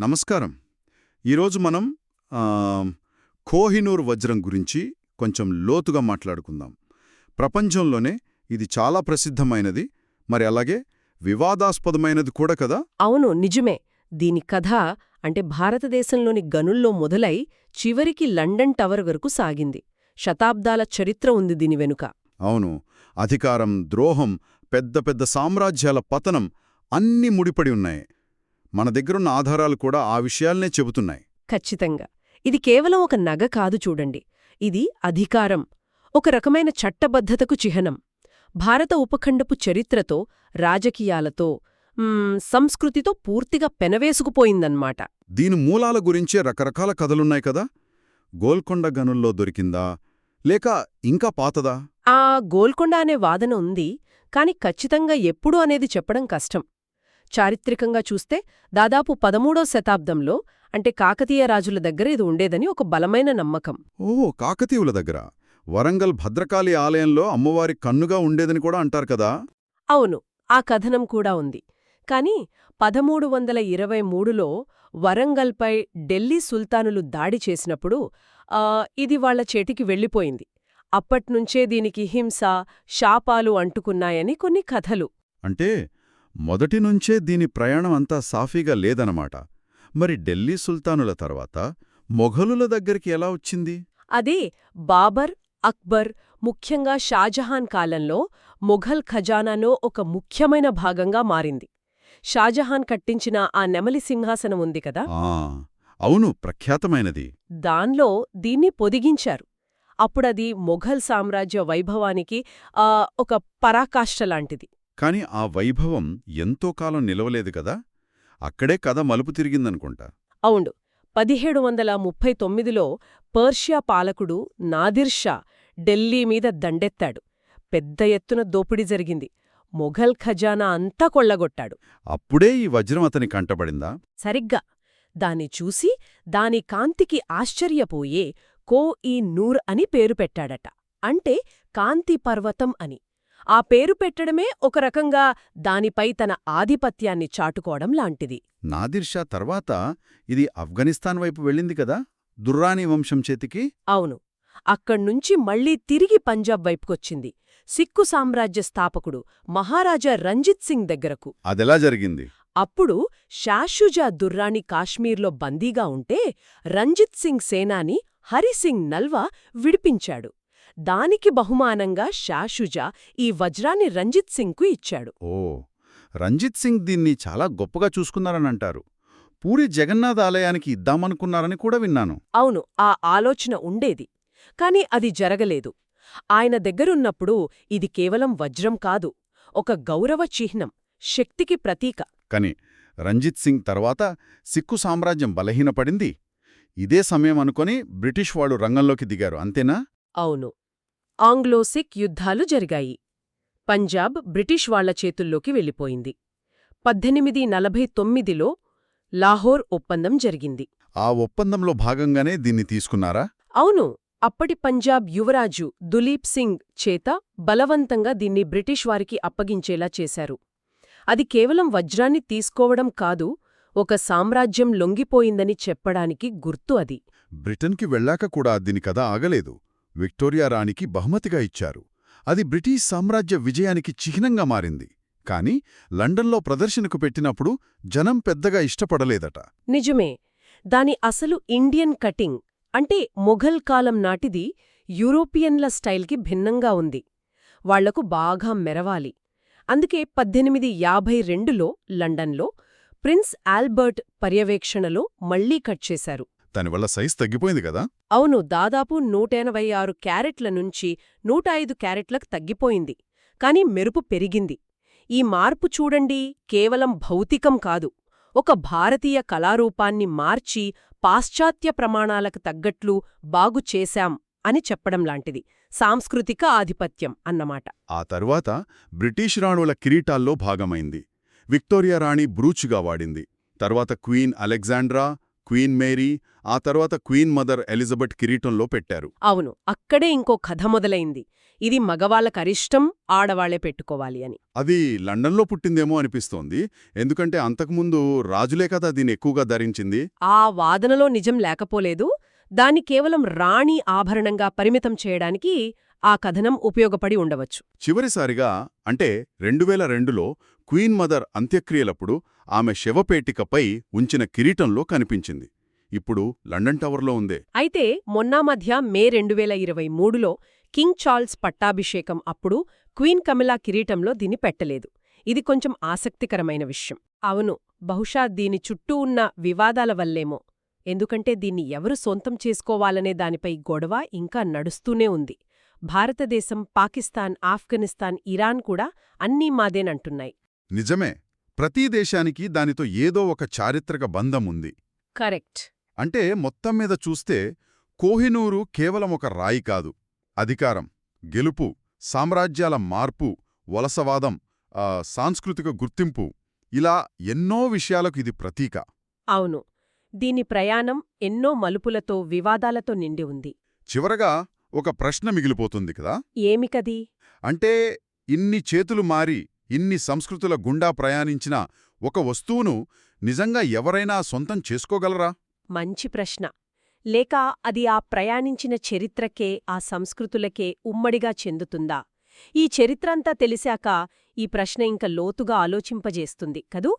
నమస్కారం. ఈరోజు మనం కోహినూర్ వజ్రం గురించి కొంచెం లోతుగా మాట్లాడుకుందాం. ప్రపంచంలోనే ఇది చాలా ప్రసిద్ధమైనది. మరి అలాగే వివాదాస్పదమైనది కూడా కదా? అవును నిజమే. దీని కథ అంటే భారతదేశంలోని గనుల్లో మొదలై చివరికి లండన్ టవర్ వరకు సాగింది. శతాబ్దాల చరిత్ర ఉంది దీని వెనుక. అవును. అధికారం ద్రోహం పెద్ద పెద్ద సామ్రాజ్యాల పతనం అన్నీ ముడిపడి ఉన్నాయి. మన దగ్గరున్న ఆధారాలు కూడా ఆ విషయాల్నే చెబుతున్నాయి. ఖచ్చితంగా. ఇది కేవలం ఒక నగ కాదు చూడండి. ఇది అధికారం. ఒక రకమైన చట్టబద్ధతకు చిహ్నం. భారత ఉపఖండపు చరిత్రతో రాజకీయాలతో సంస్కృతితో పూర్తిగా పెనవేసుకుపోయిందన్నమాట. దీని మూలాల గురించే రకరకాల కథలున్నాయి కదా? గోల్కొండ గనుల్లో దొరికిందా? లేక ఇంకా పాతదా? ఆ గోల్కొండ అనే వాదన ఉంది కాని ఖచ్చితంగా ఎప్పుడు అనేది చెప్పడం కష్టం. చారిత్రకంగా చూస్తే దాదాపు పదమూడో శతాబ్దంలో అంటే కాకతీయ రాజుల దగ్గర ఇది ఉండేదని ఒక బలమైన నమ్మకం. ఓ కాకతీయుల దగ్గర. వరంగల్ భద్రకాళి ఆలయంలో అమ్మవారి కన్నుగా ఉండేదని కూడా అంటారు కదా? అవును ఆ కథనం కూడా ఉంది. కాని పదమూడు వందల ఇరవై మూడులో వరంగల్పై ఢిల్లీ సుల్తానులు దాడి చేసినప్పుడు ఇది వాళ్ళ చేతికి వెళ్ళిపోయింది. అప్పట్నుంచే దీనికి హింస శాపాలు అంటుకున్నాయని కొన్ని కథలు. అంటే మొదటి నుంచే దీని ప్రయాణం అంతా సాఫీగా లేదనమాట. మరి ఢిల్లీ సుల్తానుల తర్వాత మొఘలుల దగ్గరికి ఎలా వచ్చింది? అదే బాబర్ అక్బర్ ముఖ్యంగా షాజహాన్ కాలంలో మొఘల్ ఖజానాలో ఒక ముఖ్యమైన భాగంగా మారింది. షాజహాన్ కట్టించిన ఆ నెమలి సింహాసనం ఉంది కదా? అవును ప్రఖ్యాతమైనది. దాన్లో దీన్ని పొదిగించారు. అప్పుడది మొఘల్ సామ్రాజ్య వైభవానికి ఒక పరాకాష్ఠ లాంటిది. కాని ఆ వైభవం ఎంతో కాలం నిలవలేదు కదా? అక్కడే కథ మలుపు తిరిగిందనుకుంటా. అవును. పదిహేడు వందల ముప్పై తొమ్మిదిలో పర్షియా పాలకుడు నాదిర్ షా ఢిల్లీ మీద దండెత్తాడు. పెద్ద ఎత్తున దోపిడీ జరిగింది. మొఘల్ ఖజానా అంతా కొళ్ళగొట్టాడు అప్పుడే ఈ వజ్రం అతని కంటబడిందా? సరిగ్గా. దాన్ని చూసి దాని కాంతికి ఆశ్చర్యపోయే కో ఈ నూర్ అని పేరు పెట్టాడట. అంటే కాంతి పర్వతం అని. ఆ పేరు పెట్టడమే ఒక రకంగా దానిపై తన ఆధిపత్యాన్ని చాటుకోవడం లాంటిది. నాదిర్ షా తర్వాత ఇది ఆఫ్ఘనిస్తాన్ వైపు వెళ్ళింది కదా దుర్రానీ వంశం చేతికి? అవును. అక్కడ్నుంచి మళ్ళీ తిరిగి పంజాబ్ వైపుకొచ్చింది. సిక్కు సామ్రాజ్య స్థాపకుడు మహారాజా రంజిత్ సింగ్ దగ్గరకు. అదెలా జరిగింది? అప్పుడు షాషుజా దుర్రాణి కాశ్మీర్లో బందీగా ఉంటే రంజిత్ సింగ్ సేనాని హరిసింగ్ నల్వా విడిపించాడు. దానికి బహుమానంగా షాషుజా ఈ వజ్రాన్ని రంజిత్ సింగ్కు ఇచ్చాడు. ఓ రంజిత్ సింగ్ దీన్ని చాలా గొప్పగా చూసుకున్నారనంటారు పూరి జగన్నాథ్ ఆలయానికి ఇద్దామనుకున్నారని కూడా విన్నాను. అవును ఆ ఆలోచన ఉండేది కాని అది జరగలేదు. ఆయన దగ్గరున్నప్పుడు ఇది కేవలం వజ్రం కాదు ఒక గౌరవ చిహ్నం శక్తికి ప్రతీక. కాని రంజిత్ సింగ్ తర్వాత సిక్కు సామ్రాజ్యం బలహీనపడింది. ఇదే సమయం అనుకొని బ్రిటిష్ వాళ్ళు రంగంలోకి దిగారు అంతేనా? అవును. ఆంగ్లో సిక్ యుద్ధాలు జరిగాయి. పంజాబ్ బ్రిటిష్ వాళ్ళ చేతుల్లోకి వెళ్ళిపోయింది. పద్దెనిమిది నలభై తొమ్మిదిలో లాహోర్ ఒప్పందం జరిగింది. ఆ ఒప్పందంలో భాగంగానే దీన్ని తీసుకున్నారా? అవును అప్పటి పంజాబ్ యువరాజు దులీప్ సింగ్ చేత బలవంతంగా దీన్ని బ్రిటిష్ వారికి అప్పగించేలా చేశారు. అది కేవలం వజ్రాన్ని తీసుకోవడం కాదు ఒక సామ్రాజ్యం లొంగిపోయిందని చెప్పడానికి గుర్తు అది. బ్రిటన్కి వెళ్ళాక కూడా దీని కథ ఆగలేదు. విక్టోరియా రాణికి బహుమతిగా ఇచ్చారు. అది బ్రిటిష్ సామ్రాజ్య విజయానికి చిహ్నంగా మారింది. కాని లండన్లో ప్రదర్శనకు పెట్టినప్పుడు జనం పెద్దగా ఇష్టపడలేదట. నిజమే. దాని అసలు ఇండియన్ కటింగ్ అంటే మొఘల్ కాలం నాటిది యూరోపియన్ల స్టైల్కి భిన్నంగా ఉంది. వాళ్ళకు బాగా మెరవాలి. అందుకే పద్దెనిమిది యాభై రెండులో లండన్లో ప్రిన్స్ ఆల్బర్ట్ పర్యవేక్షణలో మళ్ళీ కట్ చేశారు. దానివల్ల సైజ్ తగ్గిపోయింది కదా? అవును దాదాపు నూటెనభై ఆరు క్యారెట్ల నుంచి నూట ఐదు క్యారెట్లకు తగ్గిపోయింది. కాని మెరుపు పెరిగింది. ఈ మార్పు చూడండి కేవలం భౌతికం కాదు. ఒక భారతీయ కళారూపాన్ని మార్చి పాశ్చాత్య ప్రమాణాలకు తగ్గట్లు బాగు చేశాం అని చెప్పడం లాంటిది. సాంస్కృతిక ఆధిపత్యం అన్నమాట. ఆ తరువాత బ్రిటిష్ రాణుల కిరీటాల్లో భాగమైంది. విక్టోరియా రాణి బ్రూచ్గా వాడింది. తర్వాత క్వీన్ అలెగ్జాండ్రా క్వీన్ మేరీ ఆ తర్వాత క్వీన్ మదర్ ఎలిజబెత్ కిరీటంలో పెట్టారు. అవును అక్కడే ఇంకో కథ మొదలైంది. ఇది మగవాళ్ళకరిష్టం ఆడవాళ్ళే పెట్టుకోవాలి అని. అది లండన్లో పుట్టిందేమో అనిపిస్తోంది. ఎందుకంటే అంతకుముందు రాజులే కదా దీన్ని ఎక్కువగా ధరించింది. ఆ వాదనలో నిజం లేకపోలేదు. దాన్ని కేవలం రాణి ఆభరణంగా పరిమితం చేయడానికి ఆ కథనం ఉపయోగపడి ఉండవచ్చు. చివరిసారిగా అంటే రెండువేల రెండులో క్వీన్ మదర్ అంత్యక్రియలప్పుడు ఆమె శవపేటికపై ఉంచిన కిరీటంలో కనిపించింది. ఇప్పుడు లండన్ టవర్లో ఉందే. అయితే మొన్నా మధ్య మే రెండు వేల ఇరవై మూడులో కింగ్ చార్ల్స్ పట్టాభిషేకం అప్పుడు క్వీన్ కమిలా కిరీటంలో దీన్ని పెట్టలేదు. ఇది కొంచెం ఆసక్తికరమైన విషయం. అవును బహుశా దీని చుట్టూ ఉన్న వివాదాల వల్లేమో. ఎందుకంటే దీన్ని ఎవరు సొంతం చేసుకోవాలనే దానిపై గొడవ ఇంకా నడుస్తూనే ఉంది. భారతదేశం పాకిస్తాన్ ఆఫ్ఘనిస్తాన్ ఇరాన్ కూడా అన్నీ మాదేనంటున్నాయి. నిజమే ప్రతి దేశానికి దానితో ఏదో ఒక చారిత్రక బంధం ఉంది కరెక్ట్. అంటే మొత్తం మీద చూస్తే కోహినూరు కేవలం ఒక రాయి కాదు. అధికారం గెలుపు సామ్రాజ్యాల మార్పు వలసవాదం సాంస్కృతిక గుర్తింపు ఇలా ఎన్నో విషయాలకు ఇది ప్రతీక. అవును దీని ప్రయాణం ఎన్నో మలుపులతో వివాదాలతో నిండి ఉంది. చివరగా ఒక ప్రశ్న మిగిలిపోతుంది కదా? ఏమికది? అంటే ఇన్ని చేతులు మారి ఇన్ని సంస్కృతుల గుండా ప్రయాణించిన ఒక వస్తువును నిజంగా ఎవరైనా సొంతం చేసుకోగలరా? మంచి ప్రశ్న. లేక అది ఆ ప్రయాణించిన చరిత్రకే ఆ సంస్కృతులకే ఉమ్మడిగా చెందుతుందా? ఈ చరిత్రంతా తెలిసాక ఈ ప్రశ్న ఇంక లోతుగా ఆలోచింపజేస్తుంది కదూ?